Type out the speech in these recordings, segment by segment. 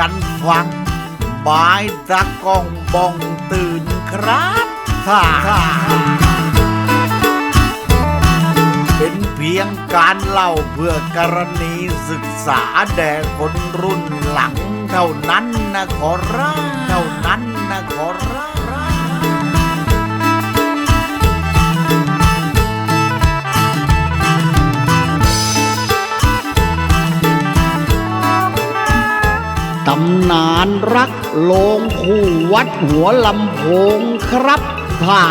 กันฟังบายตะกองบองตื่นครับท่าเป็นเพียงการเล่าเพื่อกรณีศึกษาแด่คนรุ่นหลัง เท่านั้นนะขอรับเท่านั้น ตำนานรักโลงคู่วัดหัวลำโพงครับท่า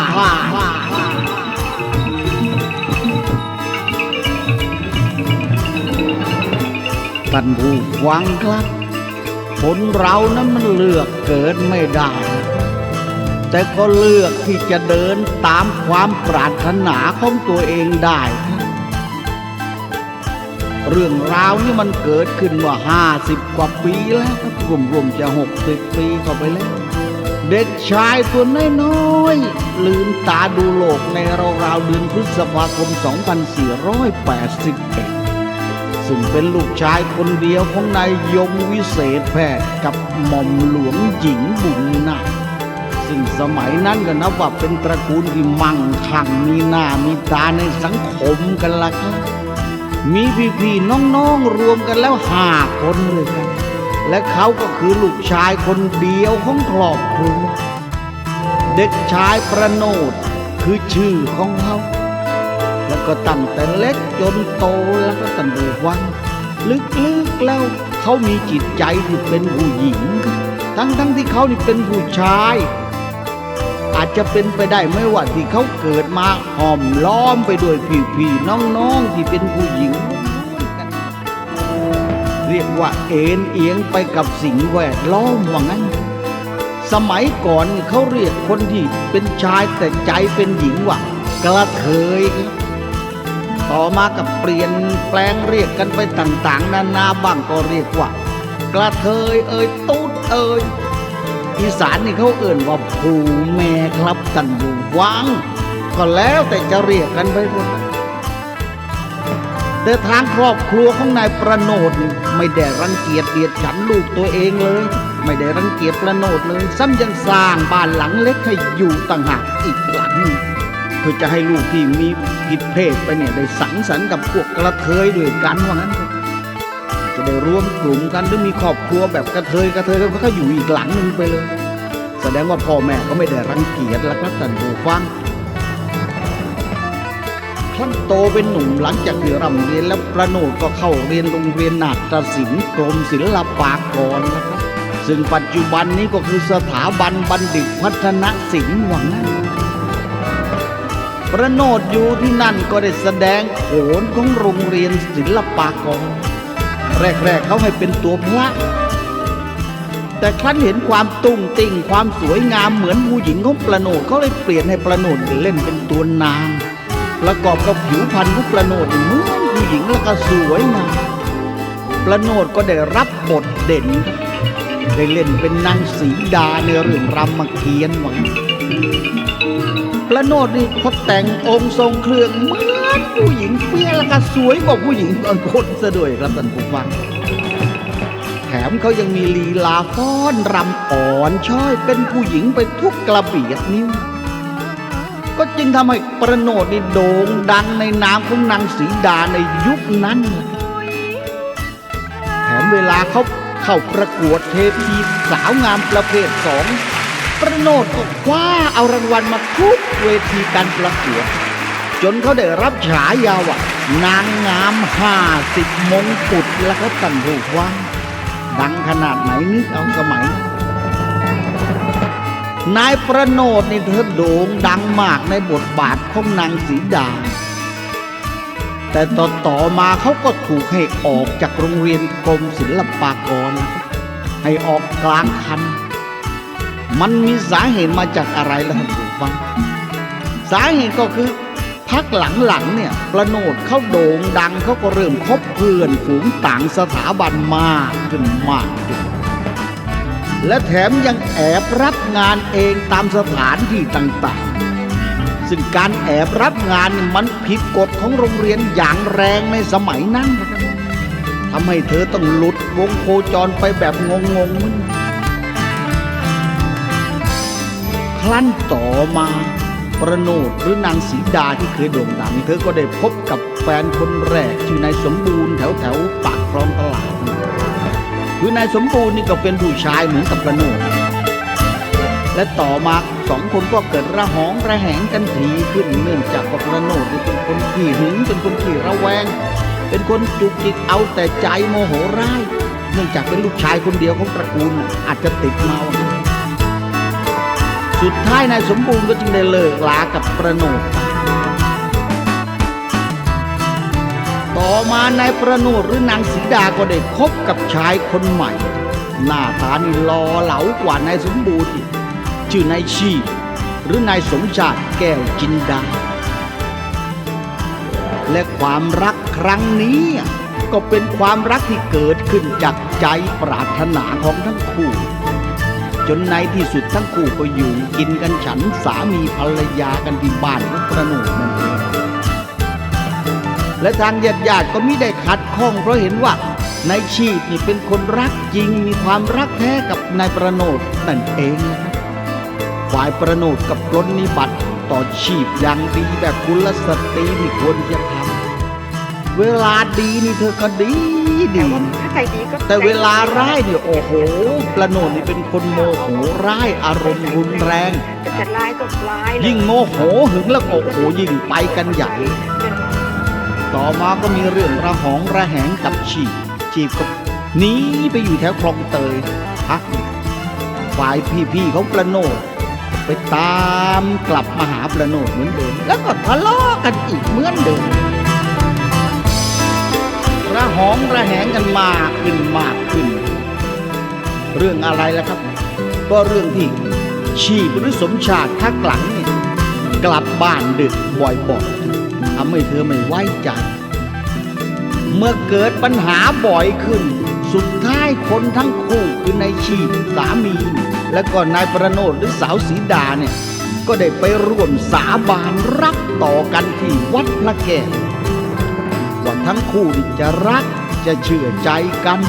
ท่านผู้ฟังครับ คนเรานั้นมันเลือกเกิดไม่ได้ แต่ก็เลือกที่จะเดินตามความปรารถนาของตัวเองได้ เรื่องราวนี่มันเกิดขึ้นเมื่อห้าสิบกว่าปีแล้วครับรวมๆจะหกสิบปีเข้าไปแล้ว เด็กชายตัวน้อยๆลืมตาดูโลกในราวๆเดือนพฤษภาคม 2481 ซึ่งเป็นลูกชายคนเดียวของนายยมวิเศษแพทย์กับหม่อมหลวงหญิงบุญนาซึ่งสมัยนั้นก็นับว่าเป็นตระกูลที่มั่งคั่งมีหน้ามีตาในสังคมกันละครับ มีพี่ๆน้องๆรวมกันแล้วห้าคนเลยกันและเขาก็คือลูกชายคนเดียวของครอบครัวเด็กชายประโนดคือชื่อของเขา แล้วก็ตั้งแต่เล็กจนโตแล้วก็ตั้งแต่วันลึกๆแล้วเขามีจิตใจที่เป็นผู้หญิง ทั้งๆที่เขานี่เป็นผู้ชาย จจะเป็นไปได้ไม่ว่าที่เขาเกิดมาห้อมล้อมไปด้วยพี่ๆน้องๆที่เป็นผู้หญิง เรียกว่าเอ็นเอียงไปกับสิ่งแวดล้อมว่างั้น สมัยก่อนเขาเรียกคนที่เป็นชายแต่ใจเป็นหญิงว่ากระเทยต่อมากับเปลี่ยนแปลงเรียกกันไปต่างๆ นานาบ้างก็เรียกว่า กระเทยเอ่ยตุ๊ดเอ่ย อีสานนี่เขาเอ่นว่าผูแม่ครับท่านผู้วัง ก็แล้วแต่จะเรียกกันไปหมดแต่ทางครอบครัวของนายประโนดไม่ได้รังเกียจเดียดฉันลูกตัวเองเลย ไม่ได้รังเกียจประโนดเลยซ้ำยังสร้างบ้านหลังเล็กให้อยู่ต่างหากอีกหลังหนึ่งเพื่อจะให้ลูกที่มีผิดเพศไปเนี่ยได้สังสรรค์กับพวกกระเทยด้วยกันว่างั้นเถอะ จะได้รวมกลุ่มกันหรือมีครอบครัวแบบกระเทยกระเทยก็เขาอยู่อีกหลังหนึ่งไปเลย แสดงว่าพ่อแม่ก็ไม่ได้รังเกียจแล้วครับท่านผู้ฟังครั้นโตเป็นหนุ่มหลังจากที่ร่ำเรียนแล้วประโนดก็เข้าเรียนโรงเรียนนาฏศิลป์กรมศิลปากรนะครับซึ่งปัจจุบันนี้ก็คือสถาบันบัณฑิตพัฒนศิลป์ว่างั้นประโนดอยู่ที่นั่นก็ได้แสดงโขนของโรงเรียนศิลปากร แรกๆเขาให้เป็นตัวพระ แต่ครั้นเห็นความตุ้งติ้งความสวยงามเหมือนผู้หญิงของประโนดเขาเลยเปลี่ยนให้ประโนดเล่นเป็นตัวนางประกอบกับผิวพรรณของประโนดเหมือนผู้หญิงแล้วก็สวยงามประโนดก็ได้รับบทเด่น ได้เล่นเป็นนางสีดาในเรื่องรามเกียรติ์วังประโนดนี่เขาแต่งองค์ทรงเครื่องเหมือนผู้หญิงเปี้ย ก็สวยกว่าผู้หญิงบางคนซะด้วยครับท่านผู้ฟัง แถมเขายังมีลีลาฟ้อนรำอ่อนช้อยเป็นผู้หญิงไปทุกกระเบียดนิ้ว ก็จึงทำให้ประโนดนี่โด่งดังในนามของนางสีดาในยุคนั้น แถมเวลาเขาเข้าประกวดเทพีสาวงามประเภทสองประโนดก็คว้าเอารางวัลมาทุกเวทีการประกวด จนเขาได้รับฉายาว่านางงามห้าสิบมงกุฎแล้วก็ตันผู้ฟังดังขนาดไหนนึกเอาสมัย นายประโนดนี่เธอโด่งดังมากในบทบาทของนางสีดา แต่ต่อต่อมาเขาก็ถูกให้ออกจากโรงเรียนกรมศิลปากร ให้ออกกลางคัน มันมีสาเหตุมาจากอะไรล่ะท่านผู้ฟัง สาเหตุก็คือ พักหลังๆเนี่ยประโนดเขาโด่งดังเขาก็เริ่มคบเพื่อนฝูงต่างสถาบันมากขึ้นมากขึ้นและแถมยังแอบรับงานเองตามสถานที่ต่างๆ ซึ่งการแอบรับงานมันผิดกฎของโรงเรียนอย่างแรงในสมัยนั้นทำให้เธอต้องหลุดวงโคจรไปแบบงงๆมึนครั้นต่อมา ประโนดหรือนางสีดาที่เคยโด่งดัง เธอก็ได้พบกับแฟนคนแรกชื่อนายสมบูรณ์แถวแถวปากคลองตลาดคือนายสมบูรณ์นี่ก็เป็นผู้ชายเหมือนกับประโนดและต่อมาสองคนก็เกิดระหองระแหงกันทีขึ้นเนื่องจากว่าประโนดเป็นคนขี้หึงเป็นคนขี้ระแวง เป็นคนจุกจิกเอาแต่ใจโมโหร้าย เนื่องจากเป็นลูกชายคนเดียวของตระกูลอาจจะติดเมา สุดท้ายนายสมบูรณ์ก็จึงได้เลิกลากับประโนดต่อมานายประโนดหรือนางสีดาก็ได้คบกับชายคนใหม่ หน้าตานี่หลอเหลากว่านายสมบูรณ์อีกชื่อนายชีหรือนายสมชาติแก้วจินดา และความรักครั้งนี้ก็เป็นความรักที่เกิดขึ้นจากใจปรารถนาของทั้งคู่ จนในที่สุดทั้งคู่ก็อยู่กินกันฉันสามีภรรยากันที่บ้านของประโนดนั่นเองและทางญาติญาติก็มิได้ขัดข้องเพราะเห็นว่านายชีพนี่เป็นคนรักจริงมีความรักแท้กับนายประโนดนั่นเองนะครับฝ่ายประโนดกับปลนนิบัติต่อชีพอย่างดีแบบกุลสตรีที่ควรจะทำ เวลาดีนี่เธอก็ดีดี ถ้าใจดีก็แต่เวลาร้ายเนี่ยโอ้โห ประโนดนี่เป็นคนโมโหร้ายอารมณ์รุนแรงจะจะร้ายก็ร้ายเลยยิ่งโมโหหึงแล้วก็โอ้โหยิ่งไปกันใหญ่ ต่อมาก็มีเรื่องระหองระแหงกับชีพชีพก็หนีไปอยู่แถวคลองเตยพักหนึ่งฝ่ายพี่ๆของประโนดไปตามกลับมาหาประโนดเหมือนเดิม แล้วก็ทะเลาะกันอีกเหมือนเดิม ระหองระแหงกันมากขึ้นมากขึ้น เรื่องอะไรล่ะครับ ก็เรื่องที่ชีพหรือสมชาติทักหลังนี่กลับบ้านดึกบ่อยๆทำให้เธอไม่ไว้ใจ เมื่อเกิดปัญหาบ่อยขึ้น สุดท้ายคนทั้งคู่คือนายชีพสามี และก็นายประโนดหรือสาวสีดาเนี่ยก็ได้ไปร่วมสาบานรักต่อกันที่วัดพระแก้วว่ ทั้งคู่จะรักจะเชื่อใจกัน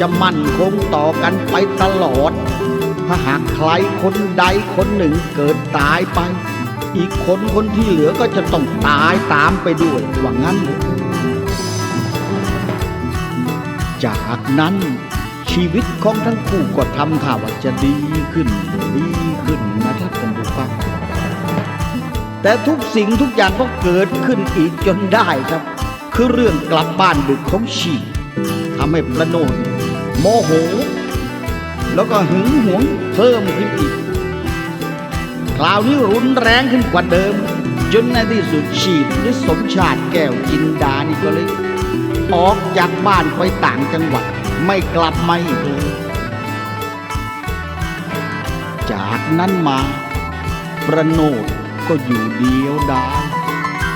จะมั่นคงต่อกันไปตลอด ถ้าหากใครคนใดคนหนึ่งเกิดตายไป อีกคนคนที่เหลือก็จะต้องตายตามไปด้วยว่างั้น จากนั้นชีวิตของทั้งคู่ก็ทำท่าว่าจะดีขึ้นดีขึ้นนะครับท่านผู้ฟังแต่ทุกสิ่งทุกอย่างก็เกิดขึ้นอีกจนได้ครับ คือเรื่องกลับบ้านดึกของชีทำให้ประโนดโมโห แล้วก็หึงหวงเพิ่มขึ้นอีก คราวนี้รุนแรงขึ้นกว่าเดิม จนในที่สุดชีพหรือสมชาติแก้วจินดานี่ก็เลย ออกจากบ้านไปต่างจังหวัดไม่กลับมาอีกเลยจากนั้นมา ประโนดก็อยู่เดียวดาย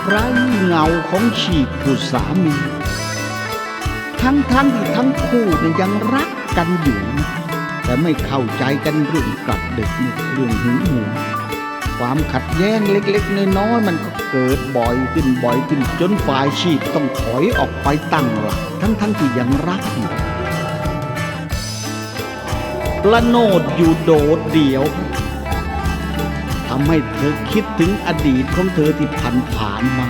ไร้เงาของชีพผู้สามี ทั้งทั้งที่ทั้งคู่ยังรักกันอยู่ แต่ไม่เข้าใจกันเรื่องกลับดึกเรื่องหึงหวงความขัดแย้งเล็กๆน้อยๆมันก็เกิดบ่อยขึ้นบ่อยขึ้นจนฝ่ายชีพต้องถอยออกไปตั้งหลักทั้งทั้งที่ยังรักอยู่ประโนดอยู่โดดเดี่ยว ทำให้เธอคิดถึงอดีตของเธอที่ผ่านผ่านมา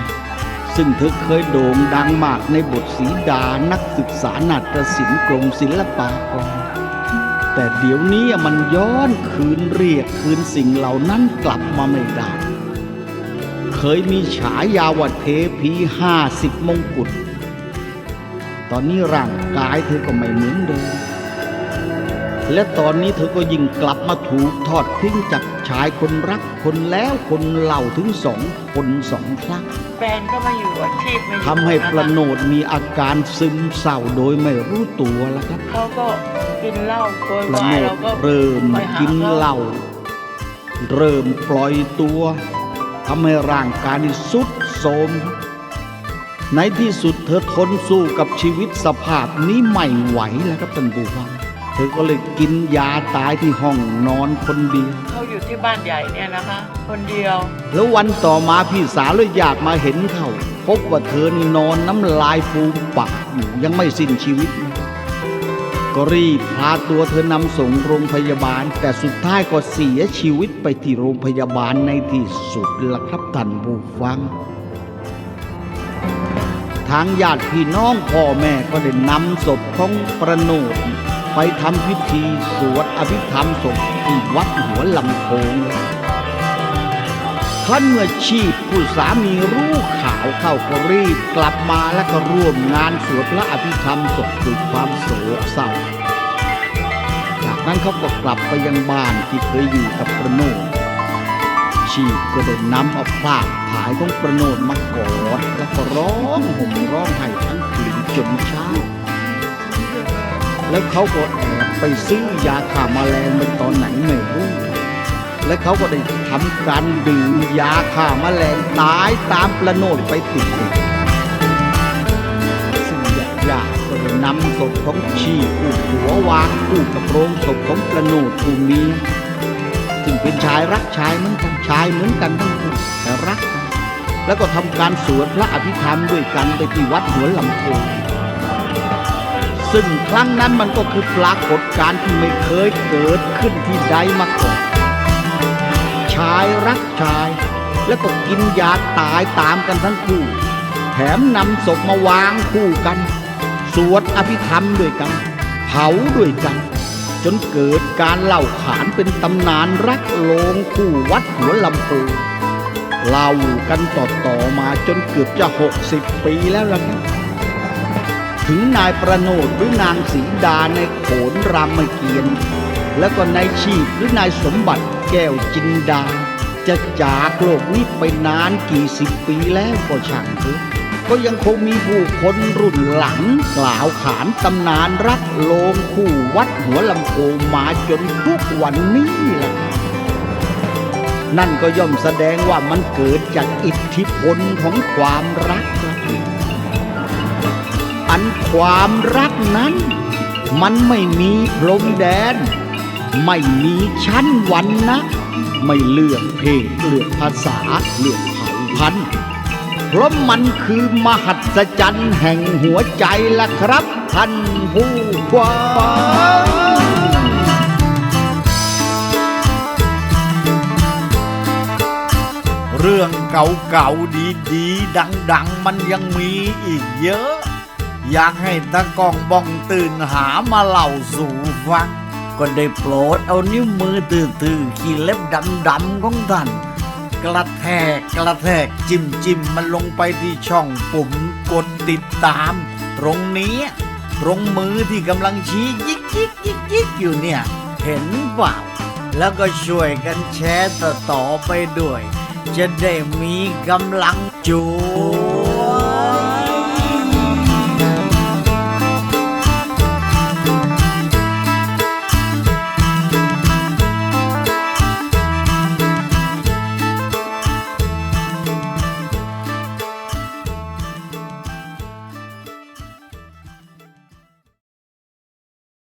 ซึ่งเธอเคยโด่งดังมากในบทสีดานักศึกษานาฏศิลป์กรมศิลปากร แต่เดี๋ยวนี้มันย้อนคืนเรียกคืนสิ่งเหล่านั้นกลับมาไม่ได้ เคยมีฉายาว่าเทพีห้าสิบมงกุฎ ตอนนี้ร่างกายเธอก็ไม่เหมือนเดิม และตอนนี้เธอก็ยิ่งกลับมาถูกทอดทิ้งจากชายคนรักคนแล้วคนเล่าถึงสองคนสองครั้งแฟนก็มาอยู่อาชีพมาอยู่ทำให้ประโนดมีอาการซึมเศร้าโดยไม่รู้ตัวแล้วครับเขาก็กินเหล้าโวประโนยวายดเราก็เริ่มไปหกินเหล้าเริ่มปล่อยตัวทำให้ร่างกายนี่สุดโทรมในที่สุดเธอทนสู้กับชีวิตสภาพนี้ไม่ไหวแล้วครับท่านผู้ฟัง เธอก็เลยกินยาตายที่ห้องนอนคนเดียวเขาอยู่ที่บ้านใหญ่เนี่ยนะคะ คนเดียว แล้ววันต่อมาพี่สาวเลยอยากมาเห็นเขาพบว่าเธอนี่นอนน้ำลายฟูมปากอยู่ยังไม่สิ้นชีวิต ก็รีบพาตัวเธอนำส่งโรงพยาบาล แต่สุดท้ายก็เสียชีวิตไปที่โรงพยาบาลในที่สุดละครับท่านผู้ฟังทางญาติพี่น้องพ่อแม่ก็ได้นำศพของประโนด ไปทำพิธีสวดอภิธรรมศพที่วัดหัวลำโพงท่านเมื่อชีพผู้สามีรู้ข่าวเข้าก็รีบกลับมาแล้วก็ร่วมงานสวดพระอภิธรรมศพด้วยความโศกเศร้า จากนั้นเขาก็กลับไปยังบ้านที่เคยอยู่กับประโนดชีพก็ได้นำเอาภาพถ่ายของประโนดมากอดแล้วก็ร้องห่มร้องไห้ทั้งคืนจนเช้า แล้วเขาก็แอบไปซื้อยาฆ่าแมลงในตอนไหนไม่รู้และเขาก็ได้ทำการดื่มยาฆ่าแมลงตายตามประโนดไปติดๆซึ่งญาติๆก็ได้นำศพของชีผู้หัววางคู่กับโรงศพของประโนดผู้มีซึ่งเป็นชายรักชายเหมือนกันชายเหมือนกันทั้งคู่แต่รักกันแล้วก็ทำการสวดพระอภิธรรมด้วยกันไปที่วัดหัวลำโพง ซึ่งครั้งนั้นมันก็คือปรากฏการณ์ที่ไม่เคยเกิดขึ้นที่ใดมาก่อน ชายรักชาย แล้วก็กินยาตายตามกันทั้งคู่ แถมนำศพมาวางคู่กัน สวดอภิธรรมด้วยกัน เผาด้วยกัน จนเกิดการเล่าขานเป็นตำนานรักโลงคู่วัดหัวลำโพงเล่ากันต่อๆมาจนเกือบจะหกสิบปีแล้วล่ะครับ ถึงนายประโนดหรือนางสีดาในโขนรามเกียรติแล้วก็นายชีพหรือนายสมบัติแก้วจินดา จะจากโลกนี้ไปนานกี่สิบปีแล้วก็ช่างเถอะก็ยังคงมีผู้คนรุ่นหลัง กล่าวขานตำนานรักโลงคู่วัดหัวลำโพงมาจนทุกวันนี้แหละนั่นก็ย่อมแสดงว่ามันเกิดจากอิทธิพลของความรัก อันความรักนั้น มันไม่มีพรมแดน ไม่มีชั้นวันนะ ไม่เลือกเพศเลือกภาษาเลือกเผ่าพันธุ์เพราะมันคือมหัศจรรย์แห่งหัวใจละครับท่านผู้ฟังเรื่องเก่าๆดีๆ ดัง ๆ มันยังมีอีกเยอะ อยากให้ตะกองบ้องตื่นหามาเล่าสู่ฟังก็ได้โปรดเอานิ้วมือตื้อๆขี้เล็บดำๆของท่านกระแทกกระแทกจิ้มจิ้มมันลงไปที่ช่องปุ่มกดติดตาม ตรงนี้ ตรงมือที่กำลังชี้ยิกยิกยิกยิกอยู่เนี่ย เห็นเปล่า แล้วก็ช่วยกันแชร์ต่อไปด้วย จะได้มีกำลังจู